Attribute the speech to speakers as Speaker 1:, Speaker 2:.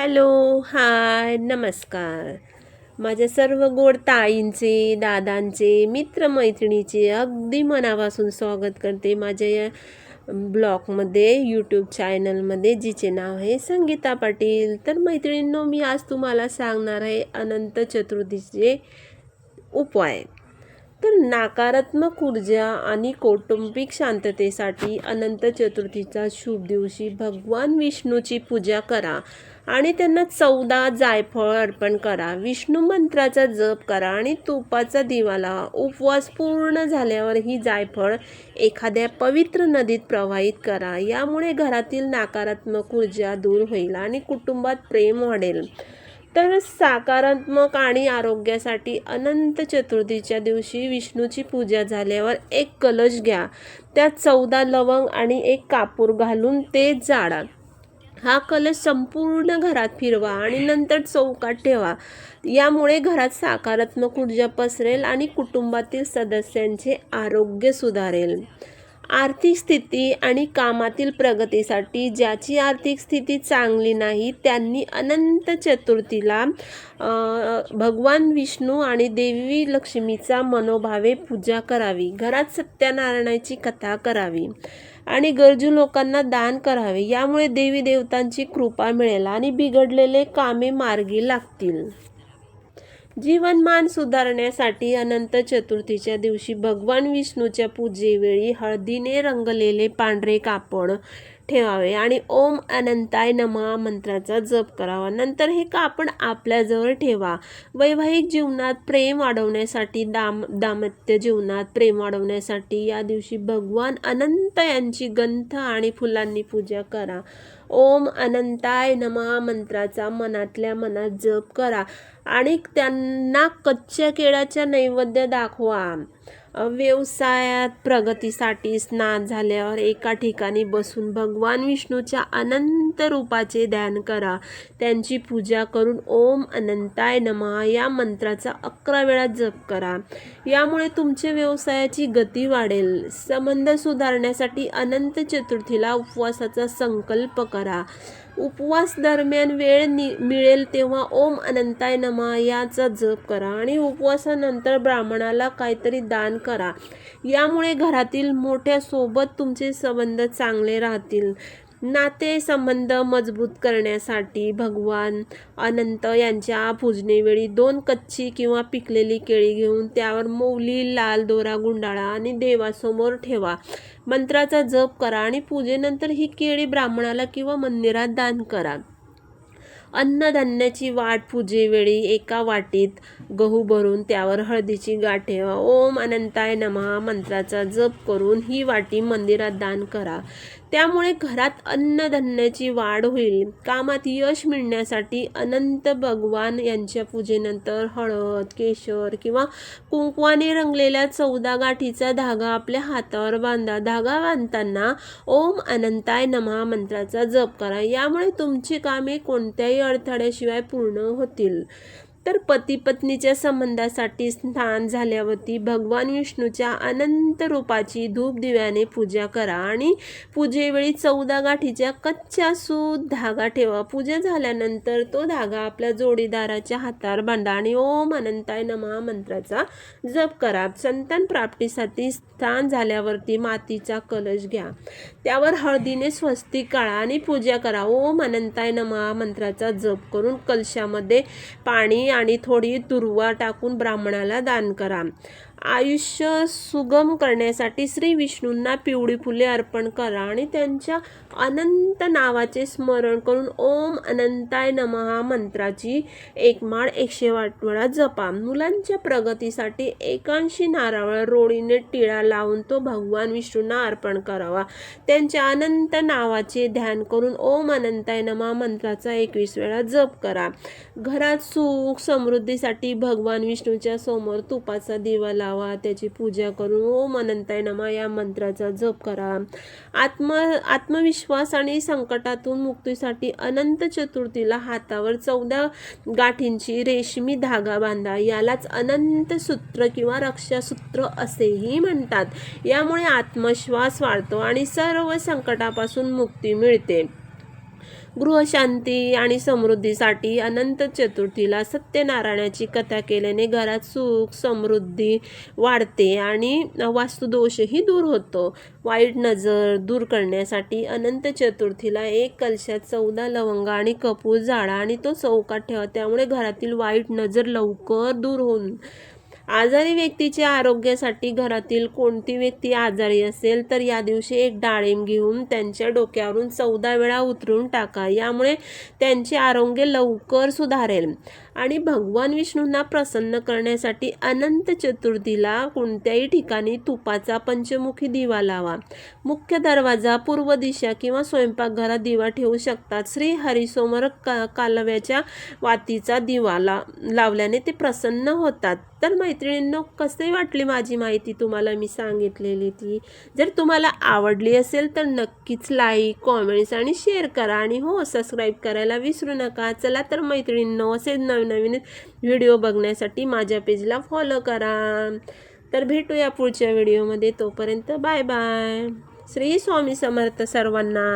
Speaker 1: Hello hi नमस्कार. माझ्या सर्व गोड ताईंचे दादांचे मित्रमैत्रिणीचे अगदी मनापासून स्वागत करते माझ्या या ब्लॉगमध्ये यूट्यूब चॅनलमध्ये जिचे नाव आहे संगीता पाटील. तर मैत्रिणींनो मी आज तुम्हाला सांगणार आहे अनंत चतुर्थीचे उपाय. तर नकारात्मक ऊर्जा आणि कौटुंबिक शांततेसाठी अनंत चतुर्थीचा शुभ दिवशी भगवान विष्णूची पूजा करा आणि त्यांना चौदा जायफळ अर्पण करा. विष्णू मंत्राचा जप करा आणि तुपाचा दिवा लावा उपवास पूर्ण झाल्यावर ही जायफळ एखाद्या पवित्र नदीत प्रवाहित करा. यामुळे घरातील नकारात्मक ऊर्जा दूर होईल आणि कुटुंबात प्रेम वाढेल. तर सकारात्मक आणि आरोग्यासाठी अनंत चतुर्थीच्या दिवशी विष्णूची पूजा झाल्यावर एक कलश घ्या. त्यात चौदा लवंग आणि एक कापूर घालून ते जाळा हा कलश संपूर्ण घरात फिरवा आणि नंतर चौकात ठेवा. यामुळे घरात सकारात्मक ऊर्जा पसरेल आणि कुटुंबातील सदस्यांचे आरोग्य सुधारेल. आर्थिक स्थिती आणि कामातील प्रगतीसाठी ज्याची आर्थिक स्थिती चांगली नाही त्यांनी अनंत चतुर्थीला भगवान विष्णू आणि देवी लक्ष्मीचा मनोभावे पूजा करावी. घरात सत्यनारायणाची कथा करावी आणि गरजू लोकांना दान करावे. यामुळे देवी देवतांची कृपा मिळेल आणि बिघडलेले कामे मार्गी लागतील. जीवनमान सुधारण्यासाठी अनंत चतुर्थीच्या दिवशी भगवान विष्णूच्या पूजेवेळी हळदीने रंगलेले पांढरे कापड ठेवावे. आणि ओम अनंताय नमहा मंत्राचा जप करावा. नंतर हे कापड आपल्याजवळ ठेवा. वैवाहिक जीवनात प्रेम वाढवण्यासाठी दाम दाम्पत्य जीवनात प्रेम वाढवण्यासाठी या दिवशी भगवान अनंत यांची गंथ आणि फुलांनी पूजा करा. ओम अनंताय नमः मंत्राचा मनातल्या मनात जप करा. आणि त्यांना कच्च्या केळाच्या नैवेद्य दाखवा. व्यवसायात प्रगतीसाठी स्नान झाल्यावर एका ठिकाणी बसून भगवान विष्णूच्या अनंत रूपाचे ध्यान करा. त्यांची पूजा करून ओम अनंताय नमः या मंत्राचा अकरा वेळा जप करा. यामुळे तुमच्या व्यवसायाची गती वाढेल. संबंध सुधारण्यासाठी अनंत चतुर्थीला उपवासाचा संकल्प करा. उपवास दरम्यान वेळ नि मिळेल तेव्हा ओम अनंताय नमा याचा जप करा आणि उपवासानंतर ब्राह्मणाला काहीतरी दान करा. यामुळे घरातील मोठ्या सोबत तुमचे संबंध चांगले राहतील. नातेसंबंध मजबूत करण्यासाठी भगवान अनंत यांच्या पूजनेवेळी दोन कच्ची किंवा पिकलेली केळी घेऊन त्यावर मौली लाल दोरा गुंडाळा आणि देवासमोर ठेवा. मंत्राचा जप करा आणि पूजेनंतर ही केळी ब्राह्मणाला किंवा मंदिरात दान करा. अन्नधान्याची वाट पूजेवेळी एका वाटीत गहू भरून त्यावर हळदीची गाठ. ठेवा ओम अनंताय नमहा मंत्राचा जप करून ही वाटी मंदिरात दान करा. त्यामुळे घरात अन्नधान्याची वाढ होईल. कामात यश मिळण्यासाठी अनंत भगवान यांच्या पूजेनंतर हळद केशर किंवा कुंकवाने रंगलेल्या चौदा गाठीचा धागा आपल्या हातावर बांधा. धागा बांधताना ओम अनंताय नमहा मंत्राचा जप करा. यामुळे तुमची कामे कोणत्याही अडथळ्याशिवाय पूर्ण होतील. तर पती पत्नीच्या संबंधासाठी स्नान झाल्यावरती भगवान विष्णूच्या अनंत रूपाची धूप दिव्याने पूजा करा आणि पूजेवेळी चौदा गाठीच्या कच्च्या सूत धागा ठेवा. पूजा झाल्यानंतर तो धागा आपल्या जोडीदाराच्या हातावर बांधा आणि ओम अनंताय नमा मंत्राचा जप करा. संतान प्राप्तीसाठी स्थान झाल्यावरती मातीचा कलश घ्या. त्यावर हळदीने स्वस्तिक काढा आणि पूजा करा. ओम अनंताय नमा मंत्राचा जप करून कलशामध्ये पाणी आणि थोडी दुर्वा टाकून ब्राह्मणाला दान करा. आयुष्य सुगम करण्यासाठी श्री विष्णूंना पिवळी फुले अर्पण करा आणि त्यांच्या अनंत नावाचे स्मरण करून ओम अनंताय नमहा मंत्राची एक माळ एकशे आठ वेळा जपा. मुलांच्या प्रगतीसाठी एकांशी नारळ रोडीने टिळा लावून तो भगवान विष्णूंना अर्पण करावा. त्यांच्या अनंत नावाचे ध्यान करून ओम अनंताय नमहा मंत्राचा एकवीस वेळा जप करा. घरात सुख समृद्धीसाठी भगवान विष्णूच्या समोर तुपाचा दिवा लावा. त्याची पूजा करून ओम अनंताय नमा या मंत्राचा जप करा. आत्म आत्मविश्वास आणि संकटातून मुक्तीसाठी अनंत चतुर्थीला हातावर चौदा गाठींची रेशमी धागा बांधा. यालाच अनंत सूत्र किंवा रक्षासूत्र असेही म्हणतात. यामुळे आत्मविश्वास वाढतो आणि सर्व संकटापासून मुक्ती मिळते. गृहशांती आणि समृद्धीसाठी अनंत चतुर्थीला सत्यनारायणाची कथा केल्याने घरात सुख समृद्धी वाढते आणि वास्तुदोषही दूर होतो. वाईट नजर दूर करण्यासाठी अनंत चतुर्थीला एक कलशात चौदा लवंग आणि कपूर जाळा आणि तो चौकात ठेवा. त्यामुळे घरातील वाईट नजर लवकर दूर होऊन आजारी व्यक्तीच्या आरोग्यासाठी घरातील कोणती व्यक्ती आजारी असेल तर या दिवशी एक डाळिंब घेऊन त्यांच्या डोक्यावरून चौदा वेळा उतरून टाका. यामुळे त्यांचे आरोग्य लवकर सुधारेल. आणि भगवान विष्णूंना प्रसन्न करण्यासाठी अनंत चतुर्थीला कोणत्याही ठिकाणी तुपाचा पंचमुखी दिवा लावा. मुख्य दरवाजा पूर्व दिशा किंवा स्वयंपाकघरात दिवा ठेवू शकतात. श्री हरिसोमर का कालव्याच्या वातीचा दिवा ला लावल्याने ते प्रसन्न होतात. तर मैत्रिणींनो कसे वाटली माझी माहिती तुम्हाला मी सांगितलेली ती? जर तुम्हाला आवडली असेल तर नक्कीच लाईक कॉमेंट्स आणि शेअर करा. आणि हो सबस्क्राईब करायला विसरू नका. चला तर मैत्रिणींनो असेच नवीन नवीन व्हिडिओ बघण्यासाठी माझ्या पेजला फॉलो करा. तर भेटूया पुढच्या व्हिडिओमध्ये तोपर्यंत बाय बाय श्री स्वामी समर्थ सर्वांना.